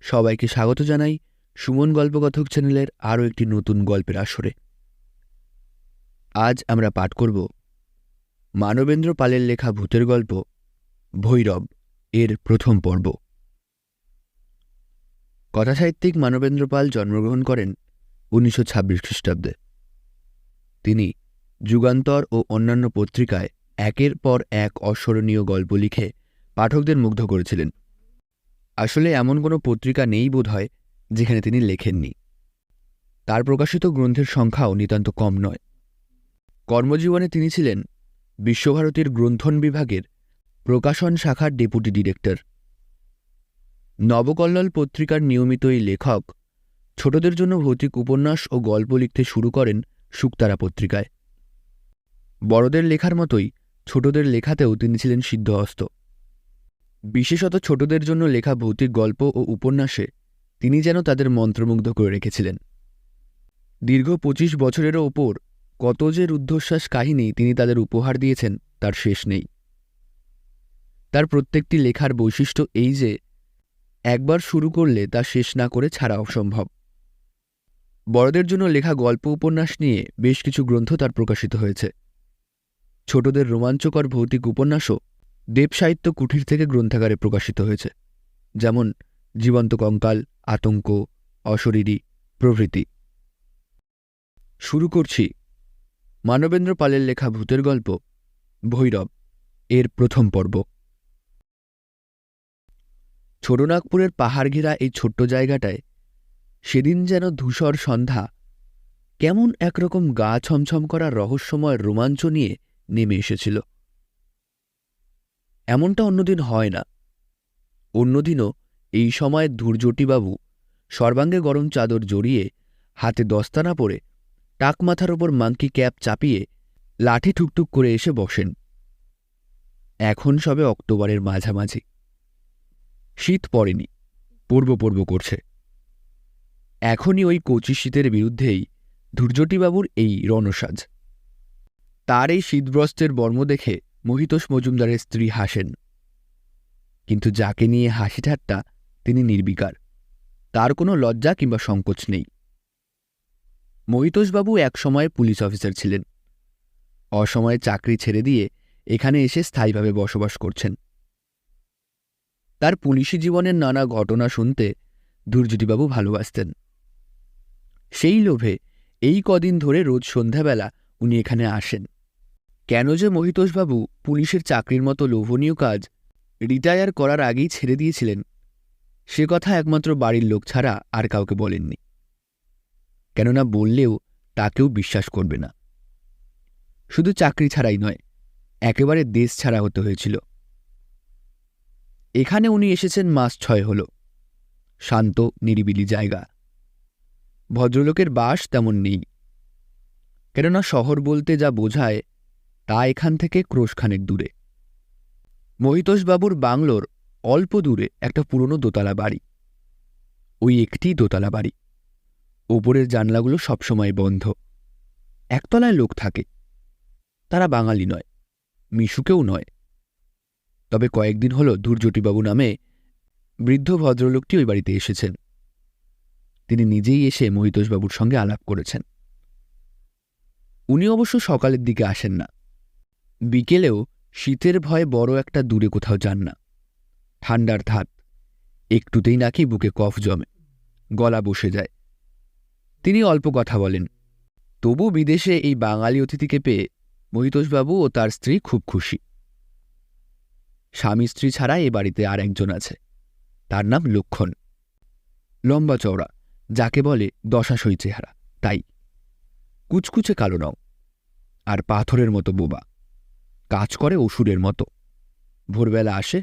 সবাইকে স্বাগত জানাই সুমন গল্পকথক চ্যানেলের আরও একটি নতুন গল্পের আসরে। আজ আমরা পাঠ করব মানবেন্দ্র পালের লেখা ভূতের গল্প, ভৈরব, এর প্রথম পর্ব। কথাসাহিত্যিক মানবেন্দ্র পাল জন্মগ্রহণ করেন উনিশশো ছাব্বিশ খ্রিস্টাব্দে। তিনি যুগান্তর ও অন্যান্য পত্রিকায় একের পর এক অস্মরণীয় গল্প লিখে পাঠকদের মুগ্ধ করেছিলেন। আসলে এমন কোনো পত্রিকা নেই বোধ হয় যেখানে তিনি লেখেননি। তার প্রকাশিত গ্রন্থের সংখ্যাও নিতান্ত কম নয়। কর্মজীবনে তিনি ছিলেন বিশ্বভারতীর গ্রন্থন বিভাগের প্রকাশন শাখার ডেপুটি ডিরেক্টর। নবকল্লল পত্রিকার নিয়মিত এই লেখক ছোটদের জন্য ভৌতিক উপন্যাস ও গল্প লিখতে শুরু করেন শুকতারা পত্রিকায়। বড়দের লেখার মতোই ছোটদের লেখাতেও তিনি ছিলেন সিদ্ধহস্ত। বিশেষত ছোটদের জন্য লেখা ভৌতিক গল্প ও উপন্যাসে তিনি যেন তাদের মন্ত্রমুগ্ধ করে রেখেছিলেন। দীর্ঘ পঁচিশ বছরেরও ওপর কত যে রুদ্ধশ্বাস কাহিনী তিনি তাদের উপহার দিয়েছেন, তার শেষ নেই। তার প্রত্যেকটি লেখার বৈশিষ্ট্য এই যে, একবার শুরু করলে তা শেষ না করে ছাড়া অসম্ভব বড়দের জন্য লেখা গল্প উপন্যাস নিয়ে বেশ কিছু গ্রন্থ তার প্রকাশিত হয়েছে। ছোটদের রোমাঞ্চকর ভৌতিক উপন্যাসও দেবসাহিত্য কুঠির থেকে গ্রন্থাগারে প্রকাশিত হয়েছে, যেমন জীবন্ত কঙ্কাল, আতঙ্ক, অশরীরী, প্রভৃতি। শুরু করছি মানবেন্দ্র পালের লেখা ভূতের গল্প, ভৈরব, এর প্রথম পর্ব। ছোটনাগপুরের পাহাড় ঘেরা এই ছোট্ট জায়গাটায় সেদিন যেন ধূসর সন্ধ্যা, কেমন একরকম গা ছমছম করা রহস্যময় রোমাঞ্চ নিয়ে নেমে এসেছিল। এমনটা অন্যদিন হয় না। অন্যদিনও এই সময় ধূর্যটিবাবু সর্বাঙ্গে গরম চাদর জড়িয়ে হাতে দস্তানা পরে টাক মাথার ওপর মাংকি ক্যাপ চাপিয়ে লাঠি ঠুকটুক করে এসে বসেন। এখন সবে অক্টোবরের মাঝামাঝি। শীত পড়েনি, পূর্ব পূর্ব করছে। এখনই ওই কচি শীতের বিরুদ্ধেই ধূর্যটিবাবুর এই রণসাজ। তার এই শীতব্রস্তের বর্ম দেখে মহিতোষ মজুমদারের স্ত্রী হাসেন। কিন্তু যাকে নিয়ে হাসি ঠাট্টা, তিনি নির্বিকার। তার কোনো লজ্জা কিংবা সংকোচ নেই। মহিতোষবাবু একসময় পুলিশ অফিসার ছিলেন। অসময়ে চাকরি ছেড়ে দিয়ে এখানে এসে স্থায়ীভাবে বসবাস করছেন। তার পুলিশি জীবনের নানা ঘটনা শুনতে দুর্যুটিবাবু ভালোবাসতেন। সেই লোভে এই কদিন ধরে রোজ সন্ধ্যাবেলা উনি এখানে আসেন। কেন যে মহিতোষবাবু পুলিশের চাকরির মতো লোভনীয় কাজ রিটায়ার করার আগেই ছেড়ে দিয়েছিলেন, সে কথা একমাত্র বাড়ির লোক ছাড়া আর কাউকে বলেননি। কেননা বললেও তাকেও বিশ্বাস করবে না। শুধু চাকরি ছাড়াই নয়, একেবারে দেশ ছাড়া হতে হয়েছিল। এখানে উনি এসেছেন মাস ছয় হল। শান্ত, নিরিবিলি জায়গা। ভদ্রলোকের বাস তেমন নেই। কেননা শহর বলতে যা বোঝায় তা এখান থেকে ক্রোশখানেক দূরে। মহিতোষবাবুর বাংলোর অল্প দূরে একটা পুরনো দোতলা বাড়ি। ওই একটি দোতলা বাড়ি। ওপরের জানলাগুলো সবসময় বন্ধ। একতলায় লোক থাকে। তারা বাঙালি নয়, মিশুকেও নয়। তবে কয়েকদিন হল ধূর্যটিবাবু নামে বৃদ্ধ ভদ্রলোকটি ওই বাড়িতে এসেছেন। তিনি নিজেই এসে মহিতোষবাবুর সঙ্গে আলাপ করেছেন। উনি অবশ্য সকালের দিকে আসেন না। বিকেলেও শীতের ভয়ে বড় একটা দূরে কোথাও যান না। ঠান্ডার ধাত, একটুতেই নাকি বুকে কফ জমে, গলা বসে যায়। তিনি অল্প কথা বলেন, তবু বিদেশে এই বাঙালি অতিথিকে পেয়ে মহিতোষবাবু ও তার স্ত্রী খুব খুশি। স্বামী স্ত্রী ছাড়া এ বাড়িতে আর একজন আছে, তার নাম লক্ষণ। লম্বা চওড়া, যাকে বলে দশাশই চেহারা, তাই। কুচকুচে কালো নও, আর পাথরের মতো বোবা। কাজ করে অসুরের মতো। ভোরবেলা আসে,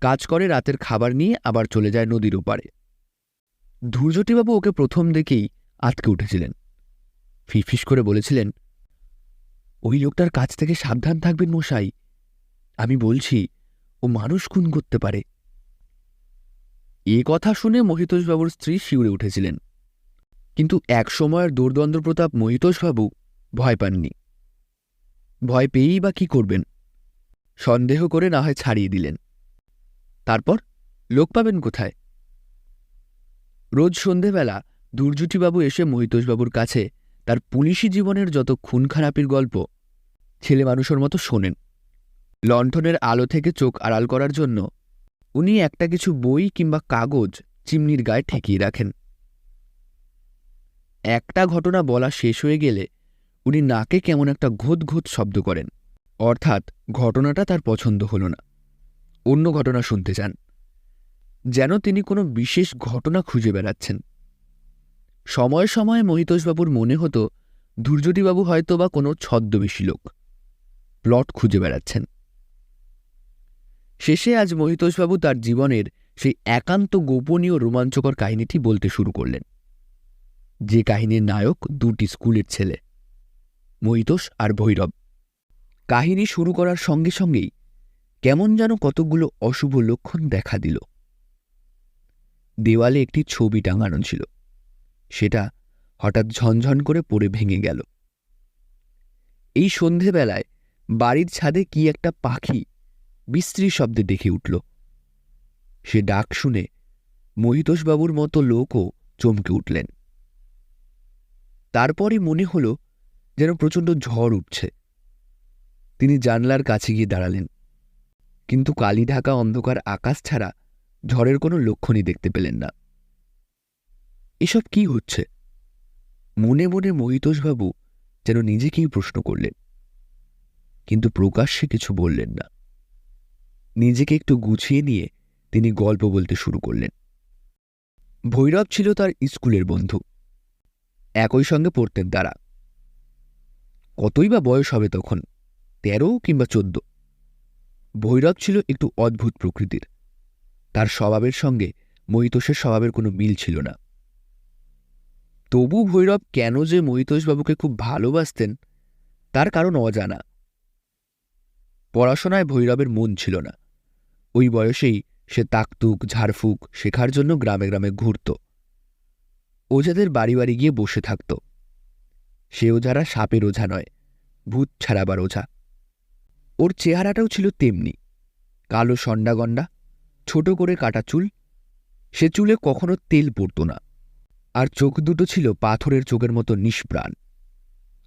কাজ করে রাতের খাবার নিয়ে আবার চলে যায় নদীর ওপারে। ধূর্যটিবাবু ওকে প্রথম দেখেই আটকে উঠেছিলেন। ফিসফিস করে বলেছিলেন, ওই লোকটার কাছ থেকে সাবধান থাকবেন মশাই। আমি বলছি, ও মানুষ খুন করতে পারে। এ কথা শুনে মহিতোষবাবুর স্ত্রী শিউরে উঠেছিলেন। কিন্তু এক সময়ের দুর্দ্বন্দ্ব প্রতাপ মহিতোষবাবু ভয় পাননি। ভয় পেয়েই বা কি করবেন? সন্দেহ করে না হয় ছাড়িয়ে দিলেন। তারপর, লোক পাবেন কোথায়? রোজ সন্ধেবেলা দুর্জুটিবাবু এসে মহিতোষবাবুর কাছে তার পুলিশি জীবনের যত খুন খারাপির গল্প ছেলে মানুষের মতো শোনেন। লণ্ঠনের আলো থেকে চোখ আড়াল করার জন্য উনি একটা কিছু বই কিংবা কাগজ চিমনির গায়ে ঠেকিয়ে রাখেন। একটা ঘটনা বলা শেষ হয়ে গেলে উনি নাকে কেমন একটা ঘোত ঘোত শব্দ করেন। অর্থাৎ ঘটনাটা তার পছন্দ হল না। অন্য ঘটনা শুনতে চান। যেন তিনি কোনো বিশেষ ঘটনা খুঁজে বেড়াচ্ছেন। সময় সময়ে মহিতোষবাবুর মনে হতো দুর্যোটিবাবু হয়তো বা কোনো ছদ্মবেশী লোক। প্লট খুঁজে বেড়াচ্ছেন। শেষে আজ মহিতোষবাবু তার জীবনের সেই একান্ত গোপনীয় রোমাঞ্চকর কাহিনীটি বলতে শুরু করলেন। যে কাহিনীর নায়ক দুটি স্কুলের ছেলে। মহিতোষ আর ভৈরব। কাহিনী শুরু করার সঙ্গে সঙ্গেই কেমন যেন কতকগুলো অশুভ লক্ষণ দেখা দিল। দেওয়ালে একটি ছবি টাঙানো ছিল। সেটা হঠাৎ ঝনঝন করে পড়ে ভেঙে গেল। এই সন্ধেবেলায় বাড়ির ছাদে কি একটা পাখি বিশ্রী শব্দে ডেকে উঠল। সে ডাক শুনে মহিতোষবাবুর মতো লোকও চমকে উঠলেন। তারপরই মনে হল যেন প্রচণ্ড ঝড় উঠছে। তিনি জানলার কাছে গিয়ে দাঁড়ালেন। কিন্তু কালি ঢাকা অন্ধকার আকাশ ছাড়া ঝড়ের কোনো লক্ষণই দেখতে পেলেন না। এসব কি হচ্ছে? মনে মনে মহিতোষবাবু যেন নিজেকেই প্রশ্ন করলেন। কিন্তু প্রকাশ্যে কিছু বললেন না। নিজেকে একটু গুছিয়ে নিয়ে তিনি গল্প বলতে শুরু করলেন। ভৈরব ছিল তার স্কুলের বন্ধু। একই সঙ্গে পড়তেন তারা। কতই বা বয়স হবে তখন? তেরো কিংবা চোদ্দ? ভৈরব ছিল একটু অদ্ভুত প্রকৃতির। তার স্বভাবের সঙ্গে মহিতোষের স্বভাবের কোনো মিল ছিল না। তবু ভৈরব কেন যে মহিতোষবাবুকে খুব ভালোবাসতেন, তার কারণ অজানা। পড়াশোনায় ভৈরবের মন ছিল না। ওই বয়সেই সে তাকতুক, ঝাড়ফুক শেখার জন্য গ্রামে গ্রামে ঘুরত। ওঝাদের বাড়ি বাড়ি গিয়ে বসে থাকত। সে ওঝারা সাপের ওঝা নয়, ভূত ছাড়াবার ওঝা। ওর চেহারাটাও ছিল তেমনি। কালো সন্ডাগন্ডা ছোট করে কাটা চুল, সে চুলে কখনো তেল পড়ত না। আর চোখ দুটো ছিল পাথরের চোখের মতো নিষ্প্রাণ।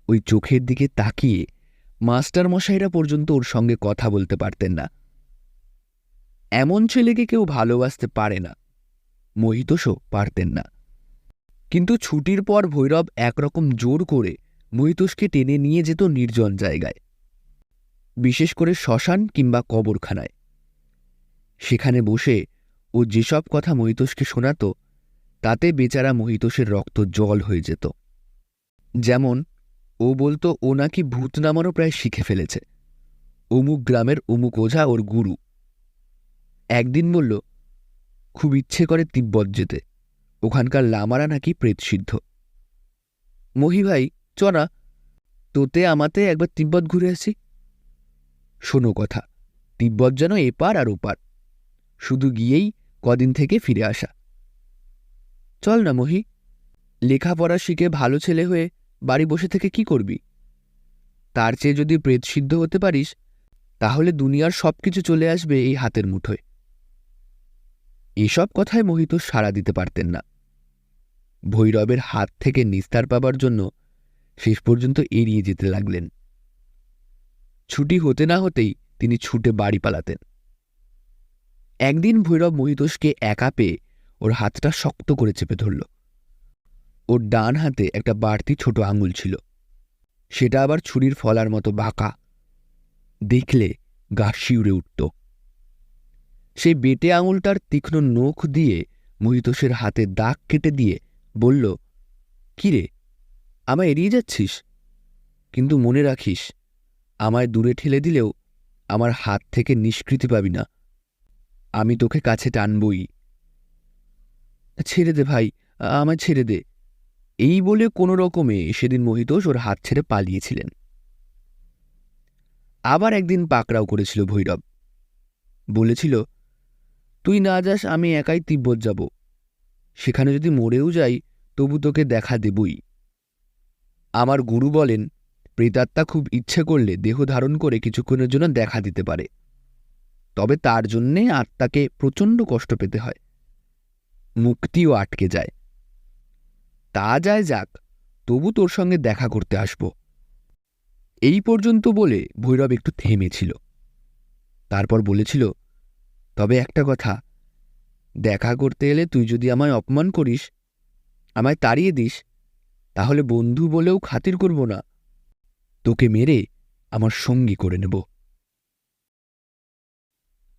ওই চোখের দিকে তাকিয়ে মাস্টার মশাইরা পর্যন্ত ওর সঙ্গে কথা বলতে পারতেন না। এমন ছেলেকে কেউ ভালোবাসতে পারে না। মহিতোষও পারতেন না। কিন্তু ছুটির পর ভৈরব একরকম জোর করে মহিতোষকে টেনে নিয়ে যেত নির্জন জায়গায়, বিশেষ করে শ্মশান কিংবা কবরখানায়। সেখানে বসে ও যেসব কথা মহিতোষকে শোনাত, তাতে বেচারা মহিতোষের রক্ত জল হয়ে যেত। যেমন, ও বলতো, ও নাকি ভূত নামানো প্রায় শিখে ফেলেছে। অমুক গ্রামের অমুক ওঝা ওর গুরু। একদিন বলল, খুব ইচ্ছে করে তিব্বত যেতে। ওখানকার লামারা নাকি প্রেতসিদ্ধ। মহি ভাই চ না তোতে আমাতে একবার তিব্বত ঘুরে আসি। শোনো কথা, তিব্বত যেন এপার আর ওপার, শুধু গিয়েই কদিন থেকে ফিরে আসা। চল না মহি, লেখাপড়া শিখে ভালো ছেলে হয়ে বাড়ি বসে থেকে কি করবি? তার চেয়ে যদি প্রেত সিদ্ধ হতে পারিস, তাহলে দুনিয়ার সব কিছু চলে আসবে এই হাতের মুঠোয়। এসব কথায় মোহিত সাড়া দিতে পারতেন না। ভৈরবের হাত থেকে নিস্তার পাবার জন্য শেষ পর্যন্ত এড়িয়ে যেতে লাগলেন। ছুটি হতে না হতেই তিনি ছুটে বাড়ি পালাতেন। একদিন ভৈরব মহিতোষকে একা পেয়ে ওর হাতটা শক্ত করে চেপে ধরল। ওর ডান হাতে একটা বাড়তি ছোট আঙুল ছিল। সেটা আবার ছুরির ফলার মতো বাঁকা। দেখলে গা শিউরে উঠত। সেই বেটে আঙুলটার তীক্ষ্ণ নখ দিয়ে মহিতোষের হাতে দাগ কেটে দিয়ে বলল, কিরে, আমায় এড়িয়ে যাচ্ছিস? কিন্তু মনে রাখিস, আমায় দূরে ঠেলে দিলেও আমার হাত থেকে নিষ্কৃতি পাবি না। আমি তোকে কাছে টানবই। ছেড়ে দে ভাই, আমায় ছেড়ে দে। এই বলে কোনো রকমে সেদিন মহিতোষ ওর হাত ছেড়ে পালিয়েছিলেন। আবার একদিন পাকড়াও করেছিল ভৈরব। বলেছিল, তুই না যাস, আমি একাই তিব্বত যাব। সেখানে যদি মরেও যাই, তবু তোকে দেখা দেবই। আমার গুরু বলেন, প্রেতাত্মা খুব ইচ্ছে করলে দেহ ধারণ করে কিছুক্ষণের জন্য দেখা দিতে পারে। তবে তার জন্যে আত্মাকে প্রচণ্ড কষ্ট পেতে হয়। মুক্তিও আটকে যায়। তা যায় যাক, তবু তোর সঙ্গে দেখা করতে আসব। এই পর্যন্ত বলে ভৈরব একটু থেমেছিল। তারপর বলেছিল, তবে একটা কথা দেখা করতে এলে তুই যদি আমায় অপমান করিস, আমায় তাড়িয়ে দিস, তাহলে বন্ধু বলেও খাতির করব না। তোকে মেরে আমার সঙ্গী করে নেব।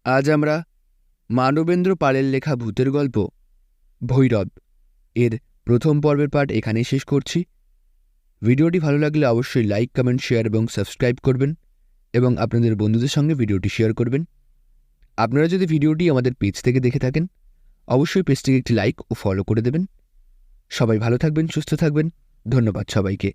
আজ আমরা মানবেন্দ্র পালের লেখা ভূতের গল্প, ভৈরব, এর প্রথম পর্বের পাঠ এখানেই শেষ করছি। ভিডিওটি ভালো লাগলে অবশ্যই লাইক, কমেন্ট, শেয়ার এবং সাবস্ক্রাইব করবেন এবং আপনাদের বন্ধুদের সঙ্গে ভিডিওটি শেয়ার করবেন। আপনারা যদি ভিডিওটি আমাদের পেজ থেকে দেখে থাকেন অবশ্যই পেজটিকে একটি লাইক ও ফলো করে দেবেন। সবাই ভালো থাকবেন, সুস্থ থাকবেন। ধন্যবাদ সবাইকে।